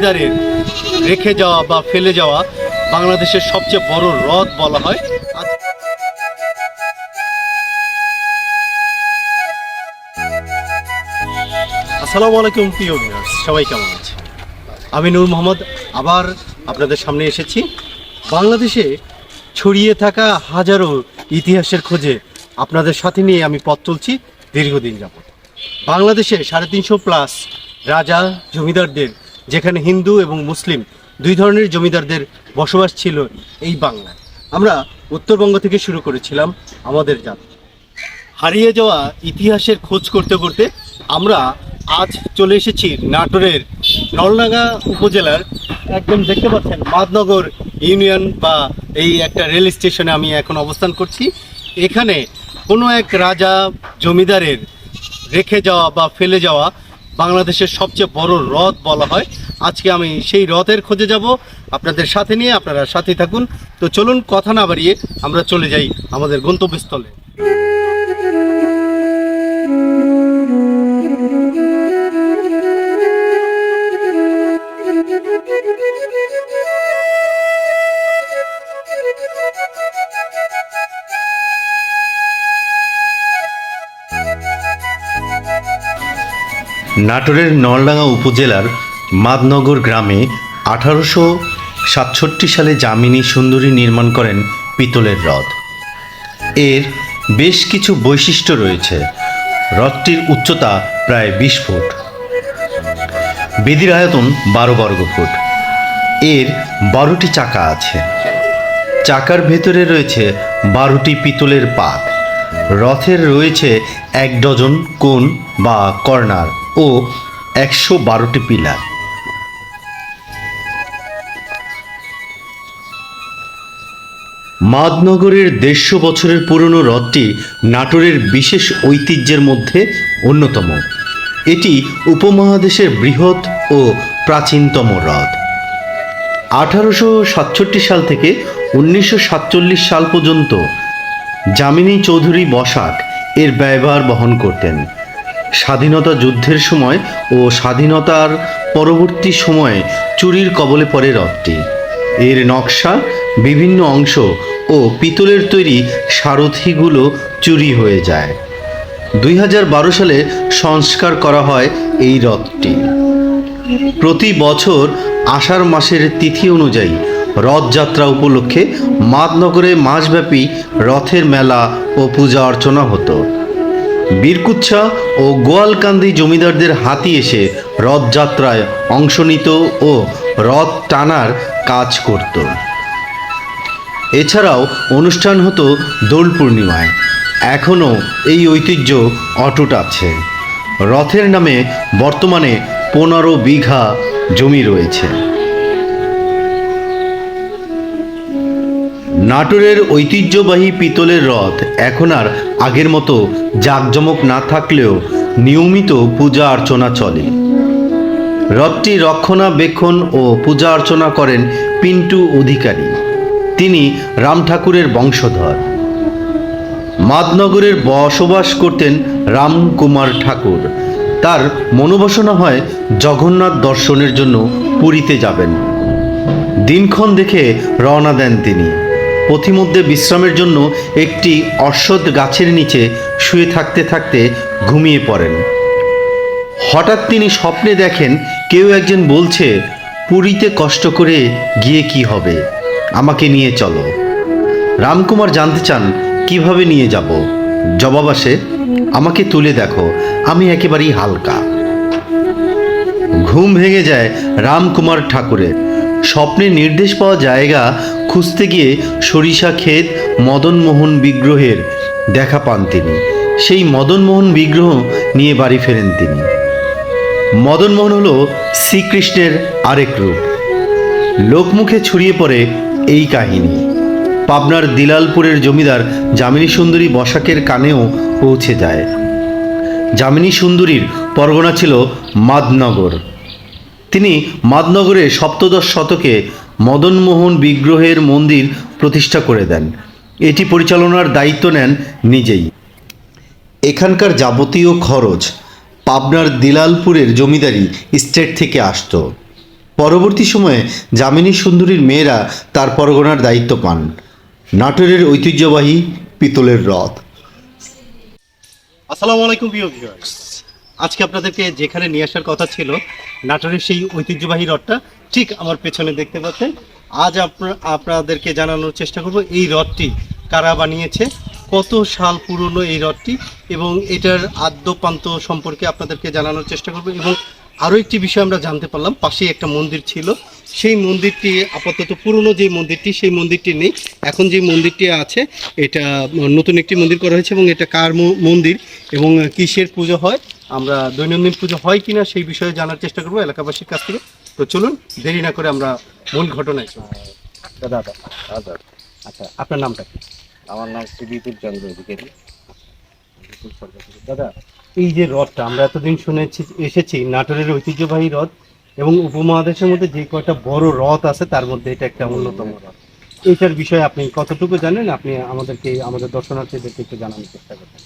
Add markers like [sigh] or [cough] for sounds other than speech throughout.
জমিদারের রেখে যাওয়া বা ফেলে যাওয়া বাংলাদেশের সবচেয়ে বড় হ্রদ বলা হয়। আসসালামু আলাইকুম, প্রিয় ভিউয়ার্স। সবাই কেমন আছে আমি নূর মোহাম্মদ, আবার আপনাদের সামনে এসেছি। বাংলাদেশে ছড়িয়ে থাকা হাজারো ইতিহাসের খোঁজে আপনাদের সাথে নিয়ে আমি পথ চলছি দীর্ঘদিন যাবত বাংলাদেশে সাড়ে তিনশো প্লাস রাজা, জমিদারদের যেখানে হিন্দু এবং মুসলিম দুই ধরনের জমিদারদের বসবাস ছিল এই বাংলায়। আমরা উত্তরবঙ্গ থেকে শুরু করেছিলাম আমাদের যাত্রা। হারিয়ে যাওয়া ইতিহাসের খোঁজ করতে করতে আমরা আজ চলে এসেছি নাটোরের নলডাঙ্গা উপজেলার একদম দেখতে পাচ্ছেন মাদনগর ইউনিয়ন বা এই একটা রেল স্টেশনে আমি এখন অবস্থান করছি। এখানে কোনো এক রাজা জমিদারের রেখে যাওয়া বা ফেলে যাওয়া বাংলাদেশের সবচেয়ে বড় হ্রদ বলা হয়। আজকে আমি সেই হ্রদের খোঁজে যাব। আপনাদের সাথে নিয়ে আপনারা সাথে থাকুন। তো চলুন, কথা না বাড়িয়ে আমরা চলে যাই আমাদের গন্তব্যস্থলে। নাটোরের নলডাঙ্গা উপজেলার মাদনগর গ্রামে আঠারোশো সাতষট্টি সালে যামিনী সুন্দরী নির্মাণ করেন পিতলের হ্রদ এর বেশ কিছু বৈশিষ্ট্য রয়েছে। হ্রদটির উচ্চতা প্রায় বিশ ফুট। বেদির আয়তন বারো বর্গ ফুট। এর বারোটি চাকা আছে। চাকার ভেতরে রয়েছে বারোটি পিতলের পাত। রথের রয়েছে এক ডজন কোণ বা কর্নার। ও একশো বারোটি পিলার। মাদনগরের দেড়শো বছরের পুরনো হ্রদটি নাটোরের বিশেষ ঐতিহ্যের মধ্যে অন্যতম। এটি উপমহাদেশের বৃহৎ ও প্রাচীনতম হ্রদ। আঠারোশো সাতষট্টি সাল থেকে উনিশশো সাতচল্লিশ সাল পর্যন্ত যামিনী চৌধুরী বসাক এর ব্যয়ভার বহন করতেন। স্বাধীনতা যুদ্ধের সময় ও স্বাধীনতার পরবর্তী সময়ে চুরির কবলে পড়ে হ্রদটি। এর নকশা, বিভিন্ন অংশ ও পিতলের তৈরি সারথিগুলো চুরি হয়ে যায়। দুই হাজার বারো সালে সংস্কার করা হয় এই হ্রদটি। প্রতি বছর আষাঢ় মাসের তিথি অনুযায়ী রথযাত্রা উপলক্ষে মাদনগরে মাসব্যাপী রথের মেলা ও পূজা অর্চনা হতো। বীরকুচ্ছা ও গোয়ালকান্দি জমিদারদের হাতি এসে রথযাত্রায় অংশ নিত ও রথ টানার কাজ করত। এছাড়াও অনুষ্ঠান হতো দোল পূর্ণিমায়। এখনও এই ঐতিহ্য অটুট আছে। রথের নামে বর্তমানে পনেরো বিঘা জমি রয়েছে। নাটোরের ঐতিহ্যবাহী পিতলের রথ এখন আর আগের মতো জাঁকজমক না থাকলেও নিয়মিত পূজা অর্চনা চলে। রথটি রক্ষণাবেক্ষণ ও পূজা অর্চনা করেন পিন্টু অধিকারী। তিনি রাম ঠাকুরের বংশধর। মাদনগরের বসবাস করতেন রামকুমার ঠাকুর। তার মনোবাসনা হয় জগন্নাথ দর্শনের জন্য পুরীতে যাবেন। দিনক্ষণ দেখে রওনা দেন তিনি। পথিমধ্যে বিশ্রামের জন্য একটি অশ্বত্থ গাছের নিচে শুয়ে থাকতে থাকতে ঘুমিয়ে পড়েন। হঠাৎ তিনি স্বপ্নে দেখেন কেউ একজন বলছে, পুরীতে কষ্ট করে গিয়ে কি হবে? আমাকে নিয়ে চলো। রামকুমার জানতে চান, কীভাবে নিয়ে যাব? জবাব আসে, আমাকে তুলে দেখো, আমি একেবারেই হালকা। ঘুম ভেঙে যায় রামকুমার ঠাকুরের। স্বপ্নে নির্দেশ পাওয়া জায়গা খুঁজতে গিয়ে সরিষা ক্ষেত মদনমোহন বিগ্রহের দেখা পান তিনি। সেই মদনমোহন বিগ্রহ নিয়ে বাড়ি ফেরেন তিনি। মদনমোহন হল শ্রীকৃষ্ণের আরেক রূপ। লোকমুখে ছড়িয়ে পড়ে এই কাহিনী। পাবনার দিলালপুরের জমিদার যামিনী সুন্দরী বসাকের কানেও পৌঁছে যায়। যামিনী সুন্দরীর পরগনা ছিল মাদনগর। তিনি মাদনগরে সপ্তদশ শতকে মদনমোহন বিগ্রহের মন্দির প্রতিষ্ঠা করে দেন। এটি পরিচালনার দায়িত্ব নেন নিজেই। এখানকার যাবতীয় খরচ পাবনার দিলালপুরের জমিদারি স্টেট থেকে আসতো। পরবর্তী সময়ে যামিনী সুন্দরীর মেয়েরা তার পরগনার দায়িত্ব পান। নাটোরের ঐতিহ্যবাহী পিতলের রথ। আসসালামু আলাইকুম প্রিয় ভিউয়ার্স আজকে আপনাদেরকে যেখানে নিয়ে আসার কথা ছিল, নাটোরের সেই ঐতিহ্যবাহী রথটা ঠিক আমার পেছনে দেখতে পাচ্ছেন। আজ আপনা- আপনাদেরকে জানানোর চেষ্টা করব, এই রথটি কারা বানিয়েছে, কত সাল পুরনো এই রথটি এবং এটার আদ্যপান্ত সম্পর্কে আপনাদেরকে জানানোর চেষ্টা করব এবং আরও একটি বিষয় আমরা জানতে পারলাম, পাশেই একটা মন্দির ছিল। সেই মন্দিরটি আপাতত পুরনো যে মন্দিরটি, সেই মন্দিরটি নেই। এখন যে মন্দিরটি আছে, এটা নতুন একটি মন্দির করা হয়েছে এবং এটা কার মন্দির এবং কিসের পুজো হয় আমরা দৈনন্দিন পুজো হয় কিনা সেই বিষয়ে জানার চেষ্টা করব এলাকাবাসীর কাছ থেকে। তো চলুন দেরি না করে আমরা মূল ঘটনায় দাদা দাদা আচ্ছা আপনার নামটা কি? আমার নাম শ্রী বিপুল চন্দ্র অধিকারী। দাদা এই যে রথটা আমরা এতদিন শুনেছি এসেছি নাটোরের ঐতিহ্যবাহী রথ এবং উপমহাদেশের মধ্যে যে কয়টা বড় রথ আছে তার মধ্যে এটা একটা অন্যতম রথ। এইটার বিষয়ে আপনি কতটুকু জানেন? আপনি আমাদেরকে আমাদের দর্শনার্থীদেরকে একটু জানানোর চেষ্টা করবেন।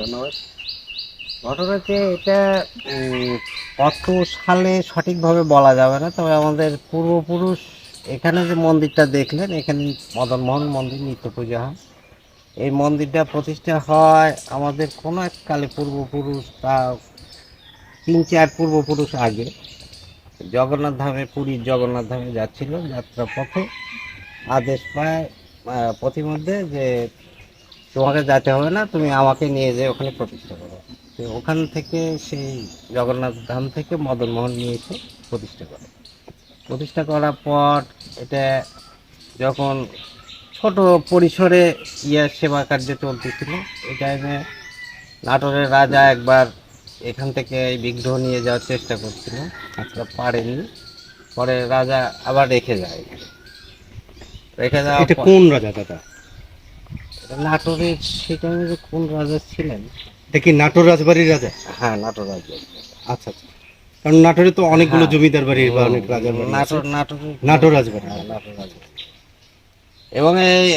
ধন্যবাদ। ঘটনাতে এটা কত সালে সঠিকভাবে বলা যাবে না। তবে আমাদের পূর্বপুরুষ এখানে যে মন্দিরটা দেখলেন, এখানে মদনমোহন মন্দির, নিত্য পূজা। হয় এই মন্দিরটা প্রতিষ্ঠা হয় আমাদের কোনো এক কালে পূর্বপুরুষ বা তিন চার পূর্বপুরুষ আগে। জগন্নাথ ধামে, পুরীর জগন্নাথ ধামে যাচ্ছিল যাত্রা পথে। আদেশ পায় পথিমধ্যে যে তোমাকে যেতে হবে না, তুমি আমাকে নিয়ে যেয়ে ওখানে প্রতিষ্ঠা করো। তো ওখান থেকে সেই জগন্নাথ ধাম থেকে মদনমোহন নিয়ে এসে প্রতিষ্ঠা করে। প্রতিষ্ঠা করার পর এটা যখন ছোট পরিসরে ইয়ার সেবা কার্য চলতেছিল এই টাইমে নাটোরের রাজা একবার এখান থেকে এই বিগ্রহ নিয়ে যাওয়ার চেষ্টা করছিল আজকে পারেনি পরে রাজা আবার রেখে যায়। রেখে যাওয়া কোন রাজা দাদা? নাটোরের সেই টাইমে যে কোন রাজা ছিলেন এটা কি নাটোর রাজবাড়ির রাজা? হ্যাঁ নাটোর রাজা। আচ্ছা আচ্ছা। কারণ নাটোরে তো অনেকগুলো হ্যাঁ। জমিদার বাড়ির বা অনেক রাজার বাড়ি নাটোর নাটোর নাটোর রাজবাড়ি। হ্যাঁ, নাটোর রাজা এবং এই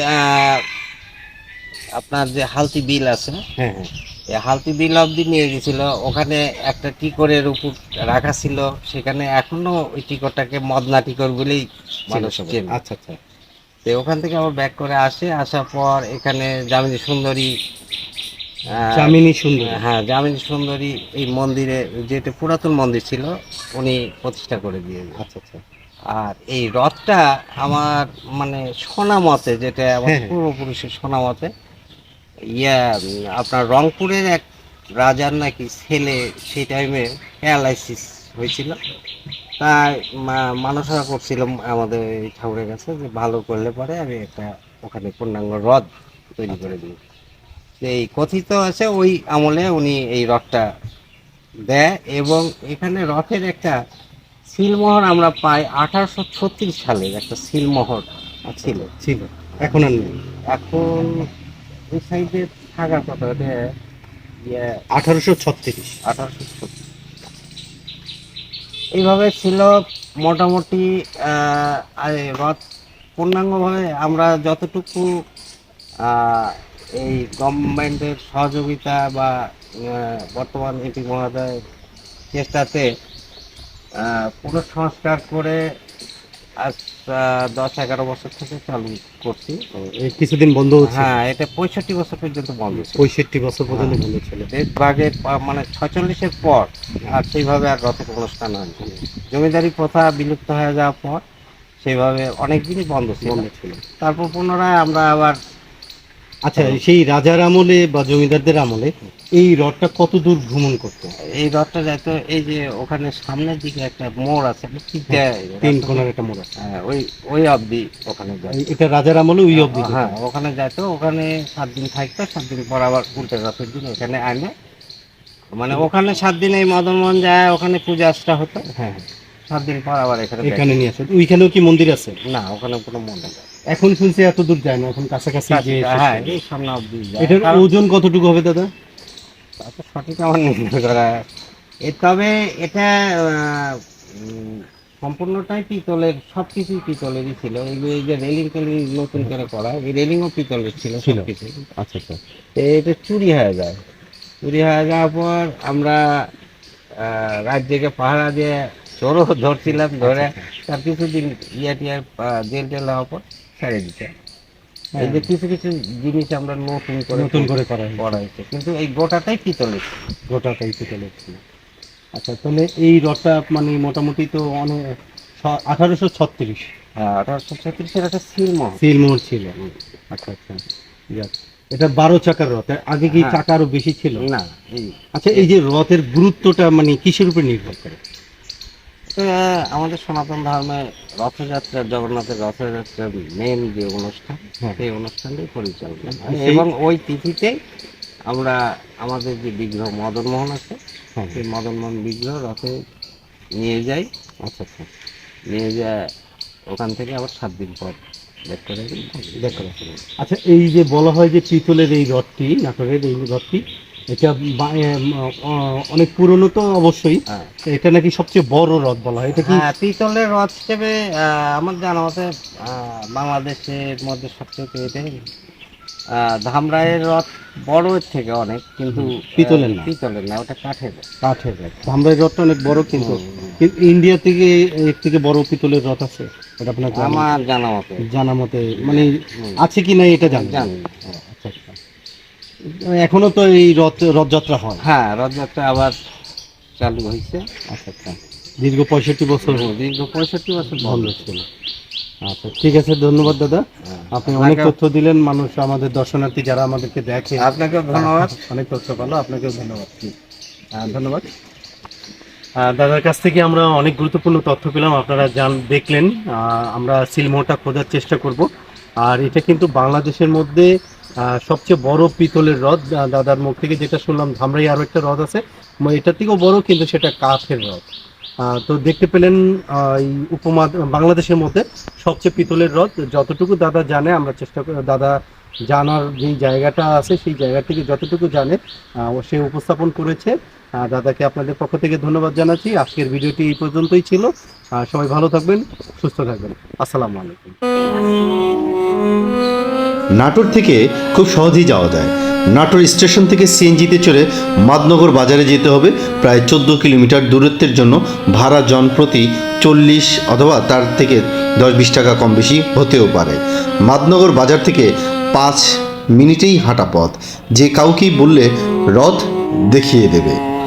আপনার যে হালতি বিল আছে হ্যাঁ হ্যাঁ। এই হালতি বিল অবধি নিয়ে গেছিল। ওখানে একটা টিকরের উপর রাখা ছিল। সেখানে এখনও ওই টিকরটাকে মদনা টিকর বলেই মানুষ আচ্ছা আচ্ছা। তো ওখান থেকে আবার ব্যাক করে আসে। আসার পর এখানে জামিনী সুন্দরী চামিনী সুন্দর। হ্যাঁ জামিনী সুন্দরী এই মন্দিরে যেটা পুরাতন মন্দির ছিল উনি প্রতিষ্ঠা করে দিয়ে আচ্ছা আচ্ছা। আর এই রথটা আমার মানে শোনা মতে যেটা [laughs] আমার। পূর্বপুরুষের শোনা মতে ইয়া আপনার রংপুরের এক রাজার নাকি ছেলে সেই টাইমে প্যারালাইসিস হয়েছিল। তাই মা- মানসরা করছিলাম আমাদের এই ঠাকুরের কাছে যে ভালো করলে পরে আমি একটা ওখানে পূর্ণাঙ্গ রথ তৈরি করে দিই। এই কথিত আছে ওই আমলে উনি এই রথটা দেয় এবং এখানে রথের একটা সিলমোহর আমরা পাই আঠারোশো ছত্রিশ সালের একটা সিলমোহর ছিল। ছিল। এখন আর নেই। এখন ওই সাইডে থাকার কথা ওটা ইয়ে আঠারোশো ছত্রিশ। আঠারোশো ছত্রিশ। এইভাবে ছিল মোটামুটি রথ পূর্ণাঙ্গভাবে আমরা যতটুকু এই গভর্নমেন্টের সহযোগিতা বা বর্তমান এমপি মহোদয়ের চেষ্টাতে পুনঃসংস্কার করে আজ দশ এগারো বছর থেকে চালু করছি। এই কিছুদিন বন্ধ হ্যাঁ এটা পঁয়ষট্টি বছর পর্যন্ত বন্ধ পঁয়ষট্টি বছর পর্যন্ত বন্ধ ছিল। ভাগের মানে ছচল্লিশের পর আর সেইভাবে আর রথের অনুষ্ঠান হয়নি জমিদারি প্রথা বিলুপ্ত হয়ে যাওয়ার পর সেইভাবে অনেক দিনই বন্ধ ছিল। তারপর পুনরায় আমরা আবার আচ্ছা সেই রাজার আমলে বা জমিদারদের আমলে এই রথটা কত দূর ভ্রমণ করতো? এই রথটা যাইতো এই যে ওখানে সামনের দিকে একটা মোড় আছে তিন কোনার একটা মোড় আছে। হ্যাঁ, ওই ওই অবধি ওখানে যায় এটা রাজার আমলে ওই অবধি হ্যাঁ ওখানে যাইতো ওখানে সাত দিন থাকতো সাত দিন পর আবার উল্টে রথের দিন এখানে আনে মানে ওখানে সাত দিন এই মদনমোহন যায় ওখানে পূজা আর্চা হতো হ্যাঁ। সাত দিন পর আবার এখানে এখানে নিয়ে আসে ওইখানেও কি মন্দির আছে? না ওখানে কোনো মন্দির নেই। এখন শুনছি এত দূর যায় না এখন কাছাকাছি যে হ্যাঁ এই সামনে অবধি যায়। এটার ওজন কতটুকু হবে দাদা? সঠিক আমার নির্ণয় করা এ তবে এটা সম্পূর্ণটাই পিতলের সব কিছুই পিতলেরই ছিল। এই যে রেলিং টেলিং নতুন করে করা এই রেলিংও পিতলের ছিল। সব কিছু আচ্ছা আচ্ছা। এটা চুরি হয়ে যায়। চুরি হয়ে যাওয়ার পর আমরা রাত জেগে পাহারা দিয়ে চোরও ধরছিলাম ধরে তার কিছুদিন ইয়া টিয়া জেল টেল হওয়ার পর ছেড়ে দিতে। এই যে কিছু কিছু জিনিস আমরা নতুন করে নতুন করে করা হয়েছে। করা হয়েছে। কিন্তু এই গোটাটাই পিতলের গোটাটাই পিতলের ছিল। আচ্ছা তাহলে এই রথটা মানে মোটামুটি তো অনেক আঠারোশো ছত্রিশ। হ্যাঁ আঠারোশো ছত্রিশের একটা সিলমোহর সিলমোহর ছিল। আচ্ছা আচ্ছা যাক। এটা বারো চাকার রথ। আগে কি হ্যাঁ। চাকা আরও বেশি ছিল? না আচ্ছা এই যে রথের গুরুত্বটা মানে কিসের উপর নির্ভর করে? আমাদের সনাতন ধর্মে রথযাত্রা জগন্নাথের রথযাত্রার মেন যে অনুষ্ঠান হ্যাঁ। সেই অনুষ্ঠানটাই পরিচালনা হয়। এবং ওই তিথিতে আমরা আমাদের যে বিগ্রহ মদন মোহন আছে হ্যাঁ। সেই মদন মোহন বিগ্রহ রথে নিয়ে যাই। আচ্ছা আচ্ছা। নিয়ে যায় ওখান থেকে আবার সাত দিন পর আচ্ছা এই যে বলা হয় যে পিতলের এই রথটি নাটোরের এই রথটি এটা অনেক পুরনো তো অবশ্যই। হ্যাঁ। এটা নাকি সবচেয়ে বড় রথ বলা হয়? এটা কি হ্যাঁ পিতলের রথ হিসেবে আমার জানা মতে বাংলাদেশের মধ্যে সবচেয়ে এটাই আহ, ধামরাইয়ের রথ বড়ের থেকে অনেক কিন্তু পিতলের না। পিতলের না ওটা কাঠের কাঠের রথ ধামরাই রথটা অনেক বড় কিন্তু। ইন্ডিয়া থেকে এর থেকে বড় পিতলের রথ আছে? এটা আপনার আমার জানা মতে। জানা মতে মানে আছে কি না এটা জানি জানি আচ্ছা এখনও তো এই রথ রথযাত্রা হয়। হ্যাঁ রথযাত্রা আবার চালু হয়েছে আচ্ছা আচ্ছা। দীর্ঘ পঁয়ষট্টি বছর দীর্ঘ পঁয়ষট্টি বছর বন্ধ ছিল। আচ্ছা ঠিক আছে ধন্যবাদ দাদা। হ্যাঁ। আপনি অনেক তথ্য দিলেন মানুষ আমাদের দর্শনার্থী যারা আমাদেরকে দেখে। আপনাকেও ধন্যবাদ। অনেক তথ্য ভালো আপনাকেও ধন্যবাদ। ধন্যবাদ। দাদার কাছ থেকে আমরা অনেক গুরুত্বপূর্ণ তথ্য পেলাম আপনারা জান দেখলেন। আহ, আমরা সিলমোহরটা খোঁজার চেষ্টা করব। আর এটা কিন্তু বাংলাদেশের মধ্যে সবচেয়ে বড় পিতলের হ্রদ দাদার মুখ থেকে যেটা শুনলাম, ধামরাই আরও একটা হ্রদ আছে। এটার থেকেও বড়, কিন্তু সেটা কাঠের হ্রদ। তো দেখতে পেলেন এই উপমা বাংলাদেশের মধ্যে সবচেয়ে পিতলের হ্রদ। যতটুকু দাদা জানে, আমরা চেষ্টা করি দাদা জানার যেই জায়গাটা আছে, সেই জায়গা থেকে যতটুকু জানে ও সে উপস্থাপন করেছে। দাদাকে আপনাদের পক্ষ থেকে ধন্যবাদ জানাচ্ছি। আজকের ভিডিওটি এই পর্যন্তই ছিল। সবাই ভালো থাকবেন, সুস্থ থাকবেন। আসসালামু আলাইকুম। নাটোর থেকে খুব সহজেই যাওয়া যায়। নাটোর স্টেশন থেকে সিএনজিতে চড়ে মাদনগর বাজারে যেতে হবে। প্রায় চোদ্দ কিলোমিটার দূরত্বের জন্য ভাড়া জনপ্রতি চল্লিশ অথবা তার থেকে দশ বিশ টাকা কম বেশি হতেও পারে। মাদনগর বাজার থেকে পাঁচ মিনিটেই হাঁটা পথ। যে কাউকেই বললে রথ দেখিয়ে দেবে।